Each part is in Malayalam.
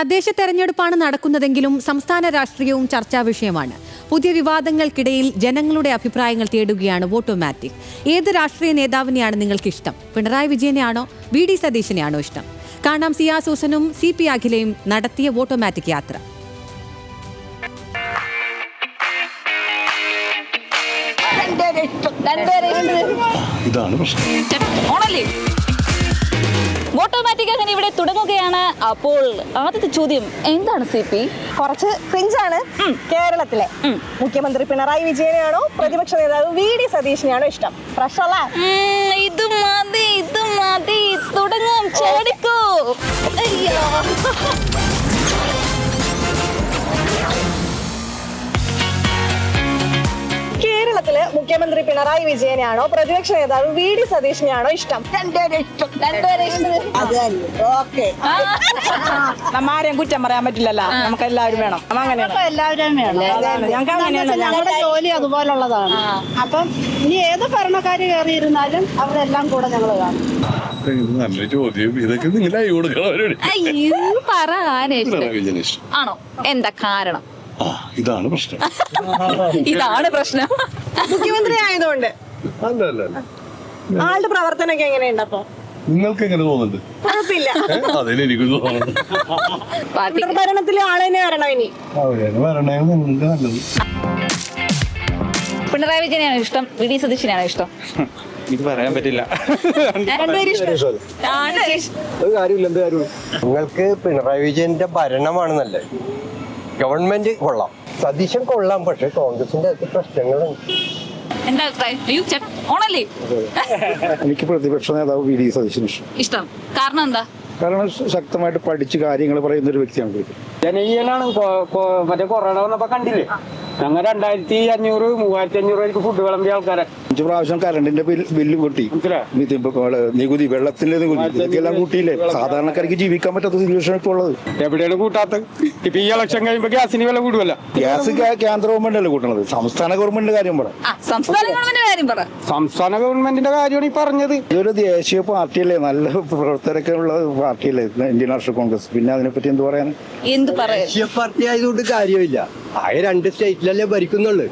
തദ്ദേശ തെരഞ്ഞെടുപ്പാണ് നടക്കുന്നതെങ്കിലും സംസ്ഥാന രാഷ്ട്രീയവും ചർച്ചാ വിഷയമാണ് പുതിയ വിവാദങ്ങൾക്കിടയിൽ ജനങ്ങളുടെ അഭിപ്രായങ്ങൾ തേടുകയാണ് വോട്ടോമാറ്റിക് ഏത് രാഷ്ട്രീയ നേതാവിനെയാണ് നിങ്ങൾക്ക് ഇഷ്ടം പിണറായി വിജയനെയാണോ വി ഡി സതീശനെയാണോ ഇഷ്ടം കാണാം സിയാ സൂസനും സി പി അഖിലയും നടത്തിയ വോട്ടോമാറ്റിക് യാത്ര ഇതാണ് പ്രശ്നം ഓണല്ലേ ഓട്ടോമാറ്റിക് അങ്ങനെ ഇവിടെ തുടങ്ങുകയാണ്. അപ്പോൾ ആദ്യത്തെ ചോദ്യം എന്താണ് സി പി കുറച്ച് ക്രിഞ്ചാണ് കേരളത്തിലെ. മുഖ്യമന്ത്രി പിണറായി വിജയനെയാണോ പ്രതിപക്ഷ നേതാവ് വി ഡി സതീഷിനെയാണോ ഇഷ്ടം? പ്രശ്നമല്ല ഇത് മതി ഇത് മതി. തുടങ്ങാം ചാടിക്കോ. അയ്യോ. മുഖ്യമന്ത്രി പിണറായി വിജയനെയാണോ പ്രതിപക്ഷ നേതാവ് വി ഡി സതീഷിനെയാണോ ഇഷ്ടം. നമ്മാരെയും കുറ്റം പറയാൻ പറ്റില്ലല്ലോ. നമുക്ക് എല്ലാവരും വേണം. അങ്ങനെ അങ്ങനെയാണ്. എല്ലാവരും വേണം. ഞങ്ങൾക്ക് അങ്ങനെയാണ് ഞങ്ങളുടെ ജോലി അതുപോലുള്ളതാണ്. അപ്പം ഇനി ഏത് ഭരണക്കാര് കയറിയിരുന്നാലും അവരെല്ലാം കൂടെ ഞങ്ങൾ കാണും. നല്ല ചോദ്യം. ഇതൊക്കെ ഇഷ്ടം? ആണോ? എന്താ കാരണം? ഇതാണ് പ്രശ്നം. ഇതാണ് പ്രശ്നം. മുഖ്യമന്ത്രി ആയതുകൊണ്ട് അല്ല അല്ല അല്ല. ആളുടെ പ്രവർത്തനമൊക്കെ എങ്ങനെയുണ്ട് അപ്പൊ? നിങ്ങൾക്ക് എങ്ങനെ തോന്നുന്നുണ്ട്? കുഴപ്പമില്ല. തോന്നുന്നു ഭരണത്തിൽ ആൾ തന്നെ വരണം ഇനി. അവരെ വരണേ നിങ്ങൾക്ക് നല്ലത്. പിണറായി വിജയനാണ് ഇഷ്ടം? വി ഡി സതീശനാണ് ഇഷ്ടം? ഇത് പറയാൻ പറ്റില്ല. രണ്ടുപേരും ഇഷ്ടം. ആണ് ഇഷ്ടം. ഒരു കാര്യമില്ല എന്ത് കാര്യമില്ല. നിങ്ങൾക്ക് പിണറായി വിജയന്റെ ഭരണമാണ് നല്ലത്. ഗവൺമെന്റ് കൊള്ളാം. സതീശൻ കൊള്ളാം പക്ഷെ കോൺഗ്രസിന്റെ അകത്ത് പ്രശ്നങ്ങളുണ്ട് എന്താ അഭിപ്രായം? ഓണല്ലേ? എനിക്ക് പ്രതിപക്ഷ നേതാവ് വി ഡി സതീശൻ ഇഷ്ടം. ഇഷ്ടം. കാരണം എന്താ? കാരണം ശക്തമായിട്ട് പഠിച്ച് കാര്യങ്ങൾ പറയുന്ന ഒരു വ്യക്തിയാണ് ജനീയനാണ് ജനകീയനാണ്. മറ്റേ കൊറോണ വന്നപ്പോ കണ്ടില്ലേ? ഞങ്ങൾ രണ്ടായിരത്തി അഞ്ഞൂറ് മൂവായിരത്തി അഞ്ഞൂറ് രൂപയ്ക്ക് ഫുഡ് വിളമ്പിയ ആൾക്കാരെ. അഞ്ചു പ്രാവശ്യം കറണ്ടിന്റെ ബിൽ- ബില്ല് കൂട്ടി. ഇപ്പൊ നികുതി വെള്ളത്തിന്റെ നികുതി. ഇതൊക്കെല്ലാം കൂട്ടിയില്ലേ? സാധാരണക്കാർക്ക് ജീവിക്കാൻ പറ്റാത്ത സിറ്റുവേഷൻ ഇപ്പോൾ ഉള്ളത്. എവിടെയാണ് കൂട്ടാത്തത്? ഇപ്പൊ ഈ ഇലക്ഷൻ കഴിയുമ്പോ ഗ്യാസിന് വില കൂടുമല്ല ഗ്യാസ് കേ- കേന്ദ്ര ഗവൺമെന്റ് അല്ലേ കൂട്ടണത്? സംസ്ഥാന ഗവൺമെന്റിന്റെ കാര്യം പറ. ആ സംസ്ഥാന ഗവൺമെന്റ് കാര്യം പറ. സംസ്ഥാന ഗവൺമെന്റിന്റെ കാര്യമാണ് ഈ പറഞ്ഞത്. ഇതൊരു ദേശീയ പാർട്ടിയല്ലേ? നല്ല പ്രവർത്തകരൊക്കെ ഉള്ള പാർട്ടിയല്ലേ ഇന്ത്യൻ നാഷണൽ കോൺഗ്രസ്. പിന്നെ അതിനെപ്പറ്റി എന്ത് പറയാൻ? എന്ത് പറയാ ദേശീയ പാർട്ടി ആയതുകൊണ്ട് കാര്യമില്ല. ആയ രണ്ട് സ്റ്റേറ്റിലല്ലേ ഭരിക്കുന്നുള്ളു.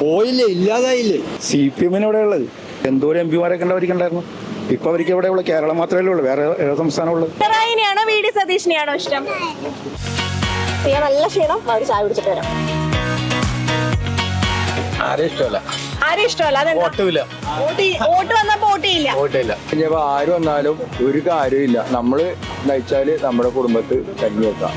പോയില്ലേ ഇല്ലാതായില്ലേ? സി പി എമ്മിന് ഇവിടെ ഉള്ളത്? എന്തോരം എം പിമാരൊക്കെ ഉണ്ടായിരിക്കണ്ടായിരുന്നു? ഇപ്പൊ അവർക്ക് ഇവിടെ ഉള്ളു കേരളം മാത്രമല്ലേ ഉള്ളൂ. വേറെ ഏത് സംസ്ഥാനം ഉള്ളത് പിണറായിനെയാണോ വി ഡി സതീഷിനെയാണോ ഇഷ്ടം? ചെയ്യാൻ നല്ല ക്ഷീണം അവർ ചായ കുടിച്ചിട്ട് വരാം. ആരും ഇഷ്ടമല്ല? ആരും ഇഷ്ടമല്ല? അതെന്താ? വോട്ടുമില്ല വോട്ട് ചെയ്- വോട്ട് വന്നപ്പോ ഇനിയിപ്പോ ആര് വന്നാലും ഒരു കാര്യമില്ല നമ്മൾ നയിച്ചാൽ നമ്മുടെ കുടുംബത്ത് കഞ്ഞി വെക്കാം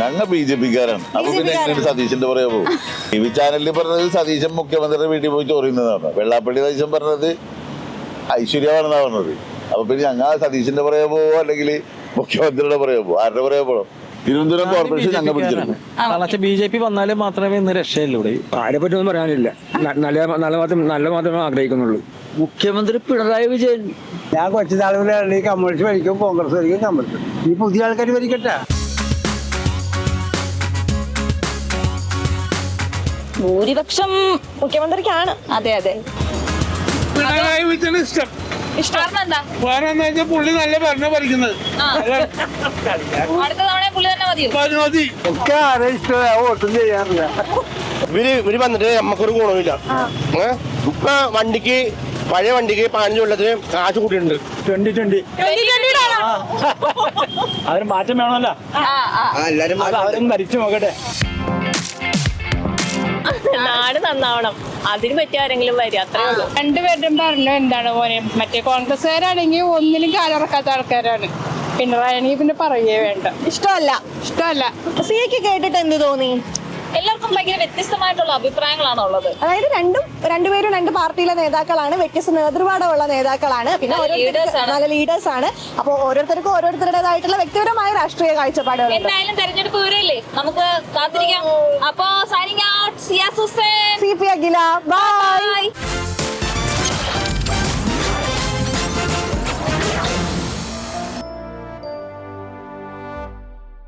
ഞങ്ങൾ ബി ജെ പിക്കാരാണ്. അപ്പൊ പിന്നെ സതീശന്റെ പറയാ പോകും. ടി വി ചാനലിൽ പറഞ്ഞത് സതീശൻ മുഖ്യമന്ത്രിയുടെ വീട്ടിൽ പോയി ചോറിയുന്നതാണ്. വെള്ളാപ്പള്ളി സതീശൻ പറഞ്ഞത് ഐശ്വര്യമാണെന്നാ പറഞ്ഞത്. അപ്പൊ പിന്നെ ഞങ്ങൾ സതീശന്റെ പറയാ പോവോ അല്ലെങ്കിൽ മുഖ്യമന്ത്രിയുടെ പറയാ പോവോ ആരുടെ പറയാ പോകണം തിരുവനന്തപുരം കോർപ്പറേഷൻ ഞങ്ങൾ പിടിച്ചെടുക്കും കാരണം ബി ജെ പി വന്നാലും മാത്രമേ ഇന്ന് രക്ഷയുള്ളൂ ഇവിടെ. ആരെ പറ്റൊന്നും പറയാനില്ല. നല്ല നല്ല മാത്രം നല്ല മാത്രമേ ആഗ്രഹിക്കുന്നുള്ളൂ. മുഖ്യമന്ത്രി പിണറായി വിജയൻ. ഞാൻ കൊച്ചു നാളുകളെ കമ്മ്യൂണിസ്റ്റ് ഭരിക്കും കോൺഗ്രസ് ഭരിക്കും കമ്മ്യൂണിസ്റ്റ് ഈ പുതിയ ആൾക്കാർ ഭരിക്കട്ടെ. ഭൂരിപക്ഷം മുഖ്യമന്ത്രിക്കാണ്. അതെ അതെ. പിണറായി വിജയൻ ഇഷ്ടം. ഇഷ്ടം. വേറെ എന്താ? വെച്ചാൽ പുള്ളി നല്ല ഭരണം ഭരിക്കുന്നത് അടുത്ത തവണ പുള്ളി തന്നെ മതിയോ മതി. ഒക്കെ ആരെ ഇഷ്ടം വോട്ടും ചെയ്യാറില്ല. ഇവർ ഇവർ വന്നിട്ട് നമുക്കൊരു ഗുണമില്ല ഏ? ഇപ്പൊ വണ്ടിക്ക് പഴയ വണ്ടിക്ക് പതിനഞ്ച് കൊല്ലത്തിന് കാശ് കൂട്ടിയിട്ടുണ്ട്. Twenty twenty. അതിന് മാറ്റം വേണമല്ലോ. ആ ആ. എല്ലാരും അവരും മരിച്ചു നോക്കട്ടെ. നാട് നന്നാവണം. അതിന് പറ്റിയ ആരെങ്കിലും വരും അത്രേ ഉള്ളൂ. രണ്ടുപേരും പറഞ്ഞു എന്താണ് പോലെ മറ്റേ കോൺഗ്രസ്സുകാരാണെങ്കിൽ ഒന്നിനും കാലിറക്കാത്ത ആൾക്കാരാണ്. പിണറായി പിന്നെ പറയുകയേ വേണ്ട. ഇഷ്ടമല്ല. ഇഷ്ടമല്ല. സിയക്ക് കേട്ടിട്ട് എന്ത് തോന്നി? എല്ലാവർക്കും ഭയങ്കര വ്യത്യസ്തമായിട്ടുള്ള അഭിപ്രായങ്ങളാണ് ഉള്ളത് അതായത് രണ്ടും രണ്ടുപേരും രണ്ട് പാർട്ടിയിലെ നേതാക്കളാണ്. വ്യത്യസ്ത നേതൃപാടമുള്ള നേതാക്കളാണ്. പിന്നെ നല്ല ഓരോരുത്തർക്ക് നല്ല ലീഡേഴ്സ് ആണ്. അപ്പോൾ ഓരോരുത്തർക്കും ഓരോരുത്തരുടേതായിട്ടുള്ള വ്യക്തിപരമായ രാഷ്ട്രീയ കാഴ്ചപ്പാടുകൾ എന്തായാലും തെരഞ്ഞെടുപ്പ് വരല്ലേ നമുക്ക് കാത്തിരിക്കാം. അപ്പോ signing out Siya Susan C P Akhila. Bye